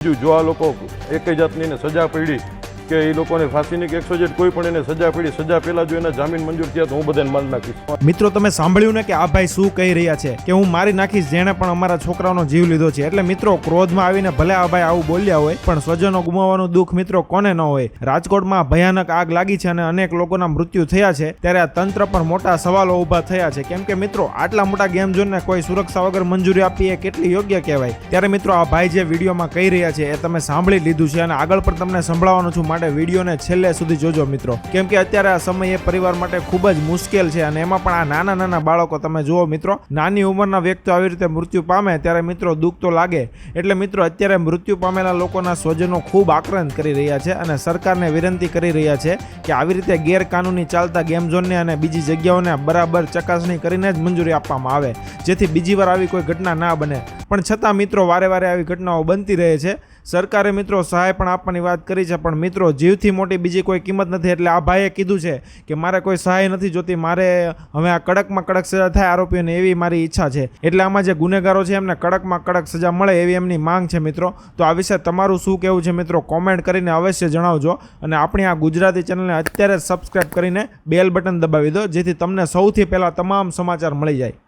જો આ લોકો એક જાતની સજા પડી કે એ લોકોને ફાંસીની કે એકસો જેટ કોઈ પણ એને સજા પડી, સજા પહેલા જો એના જામીન મંજૂર થયા તો હું બધાને મારી નાખીશ. મિત્રો, તમે સાંભળ્યું ને કે આ ભાઈ શું કહી રહ્યા છે? કે હું મારી નાખીશ જેણે પણ અમારા છોકરાનો જીવ લીધો છે. એટલે મિત્રો, ક્રોધમાં આવીને ભલે આ ભાઈ આવું બોલ્યા હોય, પણ સ્વજનો ગુમાવવાનું દુઃખ મિત્રો કોને ન હોય? રાજકોટમાં ભયાનક આગ લાગી છે અને અનેક લોકોના મૃત્યુ થયા છે. ત્યારે આ તંત્ર પર મોટા સવાલો ઊભા થયા છે. કેમ કે મિત્રો, આટલા મોટા ગેમ ઝોનને કોઈ સુરક્ષા વગર મંજૂરી આપી એ કેટલી યોગ્ય કહેવાય? ત્યારે મિત્રો, આ ભાઈ જે વિડીયોમાં કહી રહ્યા છે એ તમે સાંભળી લીધું છે અને આગળ પણ તમને સંભળાવવાનું છું. માટે વિડીયોને છેલ્લે સુધી જોજો મિત્રો. કેમ કે અત્યારે આ સમય એ પરિવાર માટે ખૂબ જ મુશ્કેલ છે અને એમાં પણ આ નાના નાના બાળકો તમે જુઓ મિત્રો, નાની ઉંમરના વ્યક્તિઓ આવી રીતે મૃત્યુ પામે ત્યારે મિત્રો દુઃખ તો લાગે. એટલે મિત્રો અત્યારે મૃત્યુ પામેલા લોકોના સ્વજનો ખૂબ આક્રંદ કરી રહ્યા છે અને સરકારને વિનંતી કરી રહ્યા છે કે આવી રીતે ગેરકાનૂની ચાલતા ગેમ ઝોનને અને બીજી જગ્યાઓને બરાબર ચકાસણી કરીને જ મંજૂરી આપવામાં આવે, જેથી બીજી વાર આવી કોઈ ઘટના ના બને. પણ છતાં મિત્રો વારે વારે આવી ઘટનાઓ બનતી રહે છે. સરકારે મિત્રો સહાય પણ આપવાની વાત કરી છે, પણ મિત્રો જીવથી મોટી બીજી કોઈ કિંમત નથી. એટલે આ ભાઈએ કીધું છે કે મારે કોઈ સહાય નથી જોતી, મારે હવે આ કડકમાં કડક સજા થાય આરોપીઓને એવી મારી ઈચ્છા છે. એટલે આમાં જે ગુનેગારો છે એમને કડકમાં કડક સજા મળે એવી એમની માંગ છે મિત્રો. તો આ વિશે તમારું શું કહેવું છે મિત્રો? કોમેન્ટ કરીને અવશ્ય જણાવજો. અને આપણી આ ગુજરાતી ચેનલને અત્યારે જ સબસ્ક્રાઇબ કરીને બેલ બટન દબાવી દો, જેથી તમને સૌથી પહેલાં તમામ સમાચાર મળી જાય.